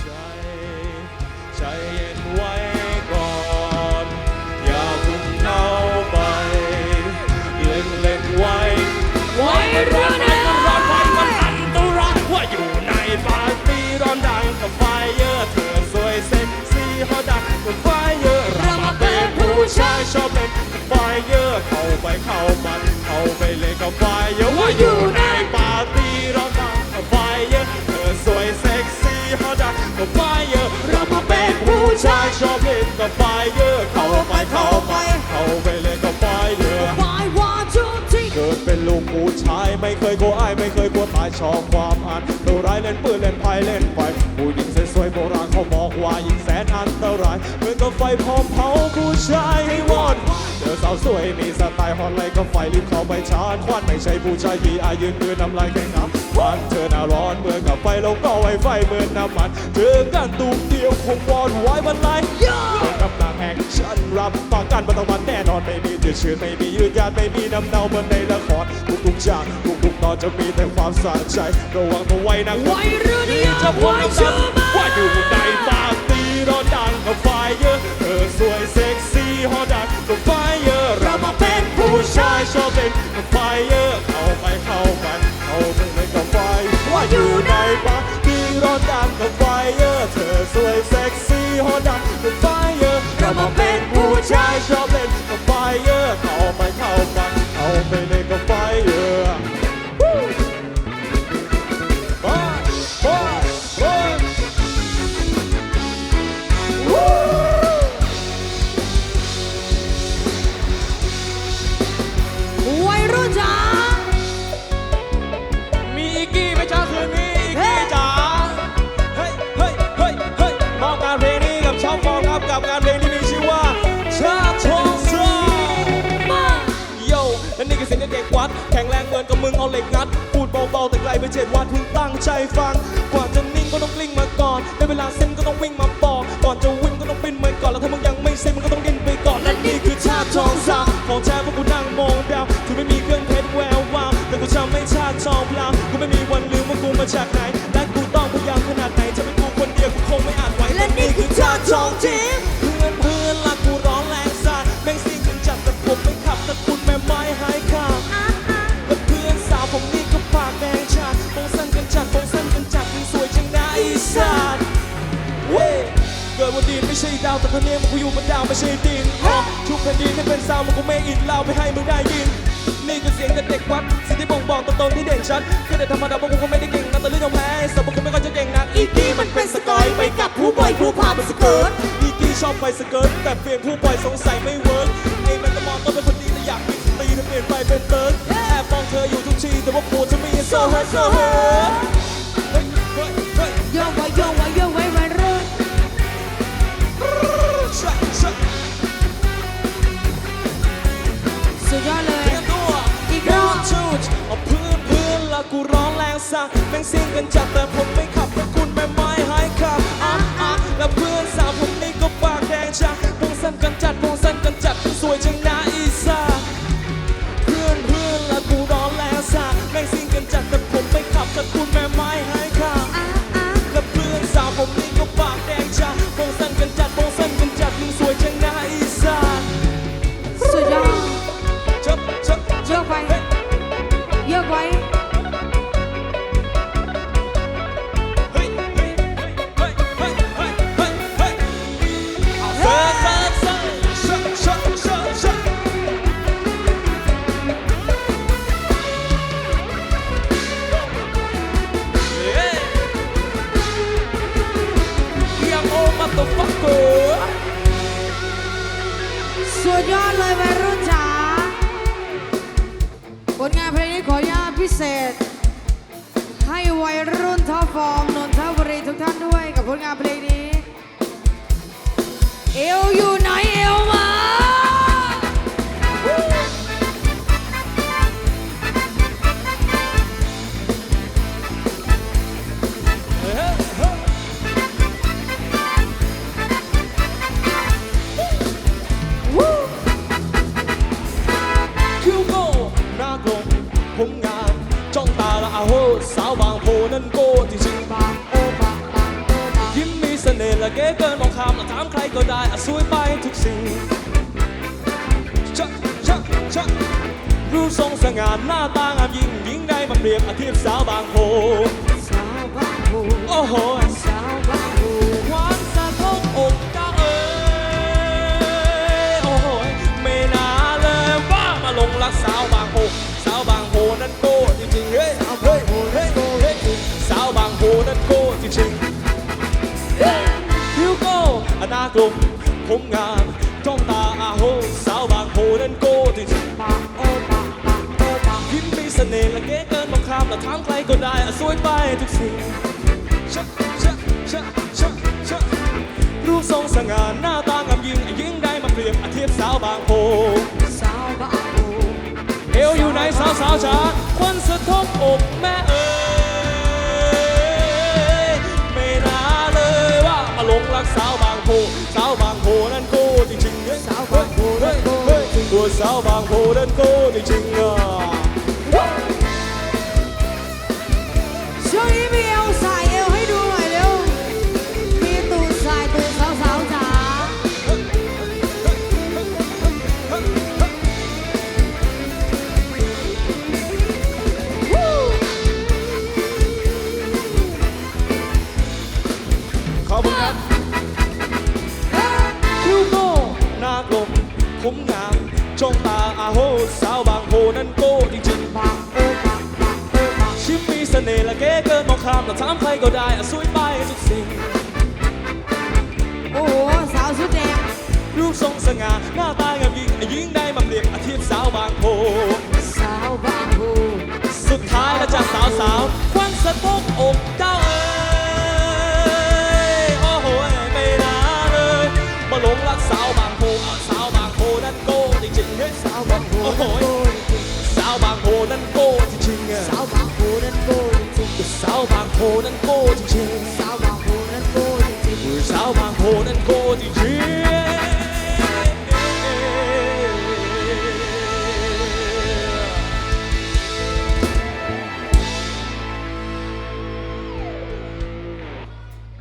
ใจใจเย็นไว้ก่อนอย่าพุ่งเข้าไปเล็งเล็งไว้ไว้รุ่นไว้มันร้อนไว้มันอันตรายว่าอยู่ในปาร์ตี้ร้อนดังกับไฟเยอะเธอสวยเซ็กซี่ฮอตดังกับไฟเยอะเรามาเป็นผู้ชายชอบเล่นไฟเยอะเข้าไปเข้ามันเข้าไปเล่นกับไฟเยอะว่าอยู่ ยไม่เคยกลัวอายไม่เคยกลัวตายชอบความอันตรายเล่นปืนเล่นไพ่เล่นไฟผู้หญิงสวยๆโบราณเขาบอกว่ายิงแสนอันตรายเหมือนกับไฟพร้อมเผาผู้ชายให้วอดเจอสาวสวยมีสไตล์ฮอตไลก็ไฟรีบเข้าไปชาร์จควันไม่ใช่ผู้ชายที่อายืนมือน้ำลายแข็งน้ำวันเธอหน้าร้อนเหมือนกับไฟแล้วก็ไวไฟเหมือนน้ำมันเจอกันตูมเดียวคงวอนไว้มันไหลเป็นกำลังแห่งฉันรับประกันว่าต้องมันแน่นอนไม่มีจืดชืดไม่มียืดยาดไม่มีน้ำเน่าเหมือนในละครทุกๆฉาก ตอนจะมีแต่ความสะใจระวังตัวไว้นะวัยรุ่นอย่าจะพูดไว้น้ำชื่อดำว่าอยู่ในปาร์ตี้ร้อนดังกับไฟเยอะเธอสวยเซ็กซี่ฮอตดังกับไฟเยอะเรามาเป็นผู้ชายชอบเล่นกับไฟเยอะเข้าไปเข้าไปเข้าไปเล่นกับไฟว่าอยู่ในปาร์ตี้ร้อนดังกับไฟเยอะเธอสวยเซ็กซี่ฮอตดังกับไฟเยอะเรามาเป็นผู้ชายชอบเล่นกับไฟเยอะเข้าไปเข้าไปเข้าไปเล่น แข็งแรงเหมือนกับมึงเอาเหล็กงัด พูดเบาๆแต่ไกลไปเจ็ดวันเพิ่งตั้งใจฟัง กว่าจะนิ่งก็ต้องกลิ้งมาก่อนในเวลาเส้นก็ต้องวิ่งมาบอกก่อนจะวิ่งก็ต้องปินไปก่อนแล้วถ้ามึงยังไม่เซ็นมึงก็ต้องดิ้นไปก่อนและนี่คือชาติทองซาของแท้ ช่ดาวแต่คนนี้มันกูอยู่บนดาวไม่ใช่ดินอ๋อทุกแผ่นดินให้เป็นซาวมันกูไม่อินเล่าไปให้มึงได้ยิน นี่คือเสียงเด็กวัดสิ่งที่บ่งบอกตรงๆที่เด่นชัดแค่เด็กธรรมดาพวกกูก็ไม่ได้เก่งนะแต่เรื่องของแพ้สมบูรณ์ไม่ค่อยจะเก่งนักอีกที่มันเป็นสกอยไปกับผู้บ่อยผู้พาเป็นสเกิร์ตอีกที่ชอบไปสเกิร์ตแต่เปลี่ยนผู้ปล่อยสงสัยไม่เวิร์กไอ้แมนตะมอนต้องเป็นคนดีแต่อยากมีสตรีแต่เปลี่ยนไปเป็นเติร์ดแอบมองเธออยู่ทุกทีแต่ว่าปวดจะมีโซ่เฮิร์ตโซ่เฮิร์ต งเสียงกันจัดแต่ผมไม่ เลยวัยรุ่นจ๋าผลงานเพลงนี้ขออนุญาตพิเศษ ให้วัยรุ่นท่อฟอมนนทบุรีทุกท่านด้วยกับผลงานเพลงนี้ เอวอยู่ไหน อาโหสาวบางโพนั่นโก้จริงๆบางโอบางบางโอบางยิ้มมีเสน่ห์และเก๋เกินมองคำถามใครก็ได้อะสวยไปทุกสิ่งชะชะชะรูปทรงสง่าหน้าตางามยิ่งยิ่งไดมันเรียกอาทิตย์สาวบางโพสาวบางโพโอ้โห อนาคตผมงามจ้องตาอาโหสาวบางโพนั้นโก้จริงปากโอปากปากโอปากๆยิ้มมีเสน่ห์และเก๋เกินบางคำและถามใครก็ได้อะสวยไปทุกสิ่งชะชะชะชะชะรูปทรงสง่าหน้าตางามยิ่งยิ่งได้มาเปรียบอาเทียบสาวบางโพสาวบางโพเอวอยู่ในสาวสาวจ๋าควันสะทบอกแม่ สาวบางโพนั้นโก้จริงๆอะช่วงนี้มีเอวใส่เอวให้ดูหน่อยเร็ว มีตูดใส่ตูดสาวสาวๆจ๋าขอบคุณครับคิวโก้หน้ากลมผมงาม จ้องตาอาโหสาวบางโพนั้นโก้จริงๆชิมมีเสน่ห์และเก๋เกินมองคำแต่ถามใครก็ได้อะสวยไปทุกสิ่ง โอ้โห สาวชุดแดงรูปทรงสง่าหน้าตางามยิ่งยิ่งได้มาเปรียบอาเทียบสาวบางโพ สาวบางโพสุดท้ายแล้วจ้ะสาวสาวควันสะทบอกเจ้า 도망 오는 곳이죠